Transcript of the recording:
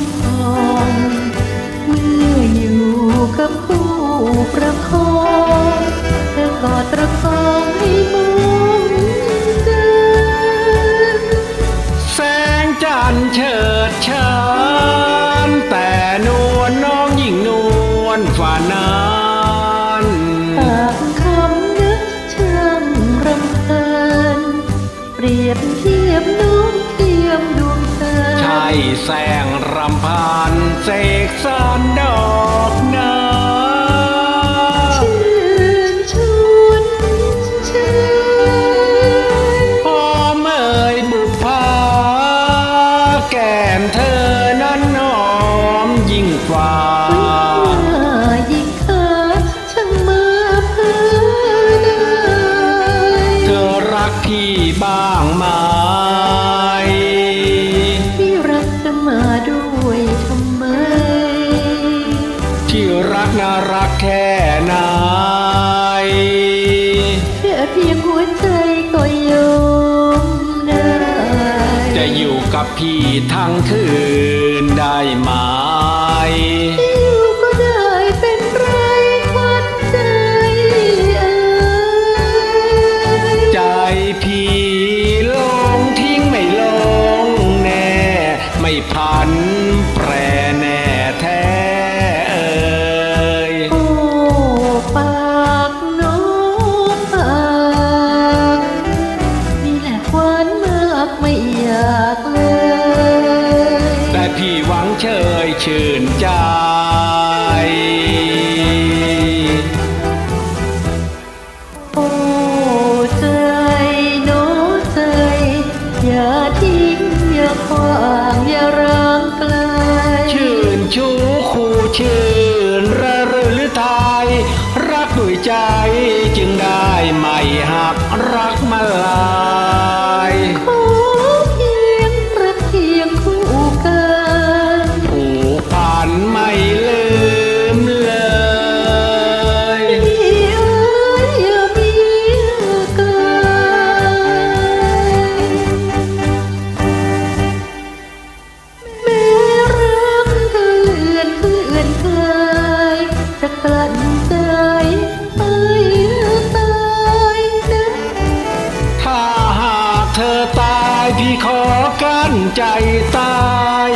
นทองเมื่ออยู่กับผู้ประคองเธอกอดประคอง แสงรำพานเสกสารดอกนาชื่นชวนชื่นพอเมยบุพภาแก้มเธอนั้นหอมยิ่งกว่ายิ่งขาช่างมาเพื่อเลยเธอรักพี่บ้า กแค่ไหนแค่เพียงหัวใจก็ยอมได้จะอยู่กับพี่ทั้งคืนได้ไหมอยู่ก็ได้เป็นไรควันใจเอ่ยใจพี่ลงทิ้งไม่ลงแน่ ไม่พัน ไม่อยากเลย แต่พี่หวังเชยชื่นใจโอ้ใจโน้ใจ อย่าทิ้งอย่าขวางอย่าร้างไกล ชื่นชูคู่ชื่นระรื่นหรือไทยรักด้วยใจจึงได้ไม่หักรัก กลั่นใจไปตายนะถ้าหากเธอตายพี่ขอกั้นใจตาย